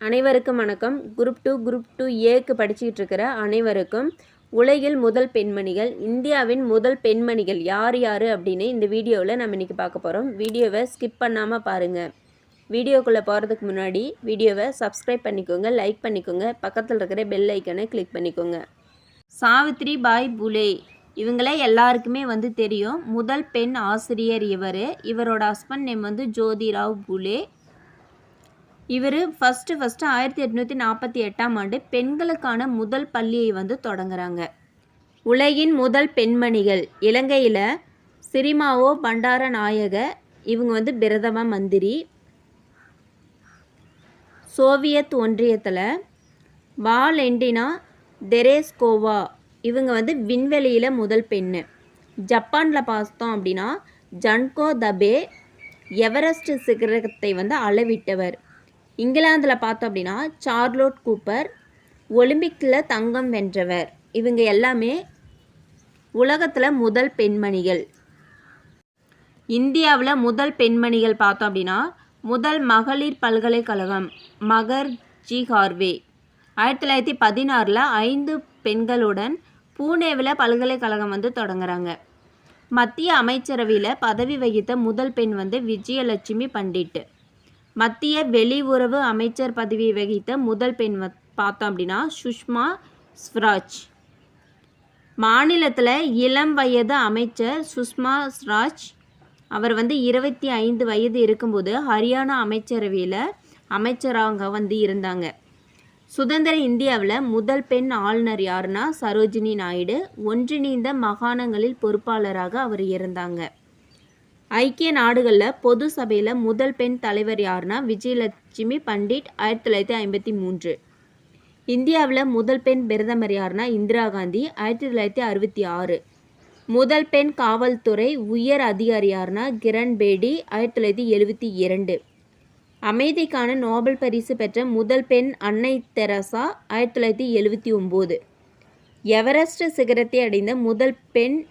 அனைவருக்கும் வணக்கம். Group two group two ஏக்கு படிச்சுக்கிட்டு இருக்கிற அனைவருக்கும் உலகில் முதல் பெண்மணிகள் இந்தியாவின் முதல் பெண்மணிகள் யார் யார் அப்படின்னு இந்த வீடியோவில் நம்ம இன்றைக்கி பார்க்க போகிறோம் வீடியோவை ஸ்கிப் பண்ணாமல் பாருங்கள் வீடியோக்குள்ளே போகிறதுக்கு முன்னாடி வீடியோவை சப்ஸ்கிரைப் பண்ணிக்கோங்க லைக் பண்ணிக்கோங்க பக்கத்தில் இருக்கிற பெல் ஐக்கனை கிளிக் பண்ணிக்கோங்க. சாவித்ரி பாய் புலே இவங்கள எல்லாருக்குமே வந்து தெரியும். முதல் பெண் ஆசிரியர் இவர். இவரோட ஹஸ்பண்ட் நேம் வந்து ஜோதிராவ் புலே. இவர் ஃபஸ்ட்டு ஃபஸ்ட்டு ஆயிரத்தி எட்நூற்றி நாற்பத்தி எட்டாம் ஆண்டு பெண்களுக்கான முதல் பள்ளியை வந்து தொடங்குறாங்க. உலகின் முதல் பெண்மணிகள் இலங்கையில் சிரிமாவோ பண்டார நாயக இவங்க வந்து பிரதம மந்திரி. சோவியத் ஒன்றியத்தில் வாலெண்டினா தெரேஸ்கோவா இவங்க வந்து விண்வெளியில் முதல் பெண்ணு. ஜப்பானில் பார்த்தோம் அப்படின்னா ஜன்கோ தபே எவரெஸ்ட் சிகரத்தை வந்து அளவிட்டவர். இங்கிலாந்தில் பார்த்தோம் அப்படின்னா சார்லோட் கூப்பர் ஒலிம்பிக்கில் தங்கம் வென்றவர். இவங்க எல்லாமே உலகத்தில் முதல் பெண்மணிகள். இந்தியாவில் முதல் பெண்மணிகள் பார்த்தோம் அப்படின்னா முதல் மகளிர் பல்கலைக்கழகம் மகர் ஜி ஹார்வே. ஆயிரத்தி தொள்ளாயிரத்தி பதினாறில் ஐந்து பெண்களுடன் பூனேவில் பல்கலைக்கழகம் வந்து தொடங்குறாங்க. மத்திய அமைச்சரவையில் பதவி வகித்த முதல் பெண் வந்து விஜயலட்சுமி பண்டிட் மத்திய வெளியுறவு அமைச்சர் பதவியை வகித்த முதல் பெண் பார்த்தோம் அப்படின்னா சுஷ்மா ஸ்வராஜ். மாநிலத்தில் இளம் வயது அமைச்சர் சுஷ்மா ஸ்வராஜ் அவர் வந்து இருபத்தி ஐந்து வயது இருக்கும்போது ஹரியானா அமைச்சரவையில் அமைச்சராக வந்து இருந்தாங்க. சுதந்திர இந்தியாவில் முதல் பெண் ஆளுநர் யாருன்னா சரோஜினி நாயுடு. ஒன்றிணைந்த மாகாணங்களில் பொறுப்பாளராக அவர் இருந்தாங்க. ஐக்கிய நாடுகளில் பொது சபையில் முதல் பெண் தலைவர் யாருன்னா விஜயலட்சுமி பண்டிட் ஆயிரத்தி தொள்ளாயிரத்தி ஐம்பத்தி மூன்று. இந்தியாவில் முதல் பெண் பிரதமர் யாருன்னா இந்திரா காந்தி ஆயிரத்தி தொள்ளாயிரத்தி அறுபத்தி ஆறு. முதல் பெண் காவல்துறை உயர் அதிகாரி யாருன்னா கிரண் பேடி ஆயிரத்தி தொள்ளாயிரத்தி எழுபத்தி இரண்டு. அமைதிக்கான நோபல் பரிசு பெற்ற முதல் பெண் அன்னை தெரசா ஆயிரத்தி தொள்ளாயிரத்தி எழுபத்தி ஒம்பது. எவரெஸ்ட் சிகரத்தை அடைந்த முதல் பெண்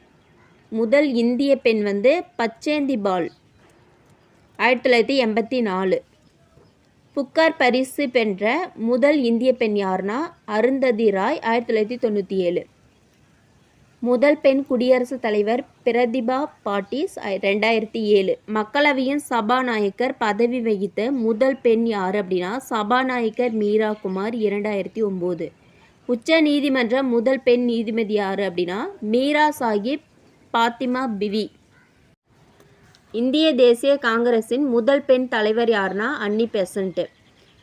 முதல் இந்திய பெண் வந்து பச்சேந்தி பால் ஆயிரத்தி தொள்ளாயிரத்தி எண்பத்தி நாலு. புக்கார் பரிசு பெற்ற முதல் இந்திய பெண் யார்னா அருந்ததி ராய் ஆயிரத்தி தொள்ளாயிரத்தி தொண்ணூற்றி ஏழு. முதல் பெண் குடியரசுத் தலைவர் பிரதிபா பாட்டீஸ் ரெண்டாயிரத்தி ஏழு. மக்களவையின் சபாநாயகர் பதவி வகித்த முதல் பெண் யார் அப்படின்னா சபாநாயகர் மீரா குமார் இரண்டாயிரத்தி ஒம்பது. உச்ச நீதிமன்ற முதல் பெண் நீதிபதி யார் அப்படின்னா மீரா சாஹிப் பாத்திமா பிவி. இந்திய தேசிய காங்கிரஸின் முதல் பெண் தலைவர் யாருன்னா அன்னி பெசன்ட்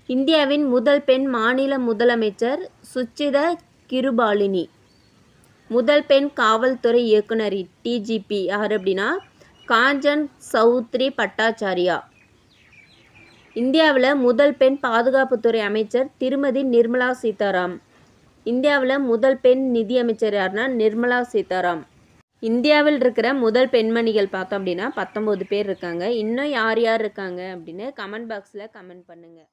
இந்தியாவின் முதல் பெண் மாநில முதலமைச்சர் சுச்சித கிருபாலினி. முதல் பெண் காவல்துறை இயக்குனர் டிஜிபி யார் அப்படின்னா காஞ்சன் சௌத்ரி பட்டாச்சாரியா. இந்தியாவில் முதல் பெண் பாதுகாப்புத்துறை அமைச்சர் திருமதி நிர்மலா சீதாராம். இந்தியாவில் முதல் பெண் நிதியமைச்சர் யாருன்னா நிர்மலா சீதாராம். இந்தியாவில் இருக்கிற முதல் பெண்மணிகள் பார்த்தோம் அப்படின்னா பத்தொம்போது பேர் இருக்காங்க. இன்னும் யார் யார் இருக்காங்க அப்படின்னு கமெண்ட் பாக்ஸில் கமெண்ட் பண்ணுங்கள்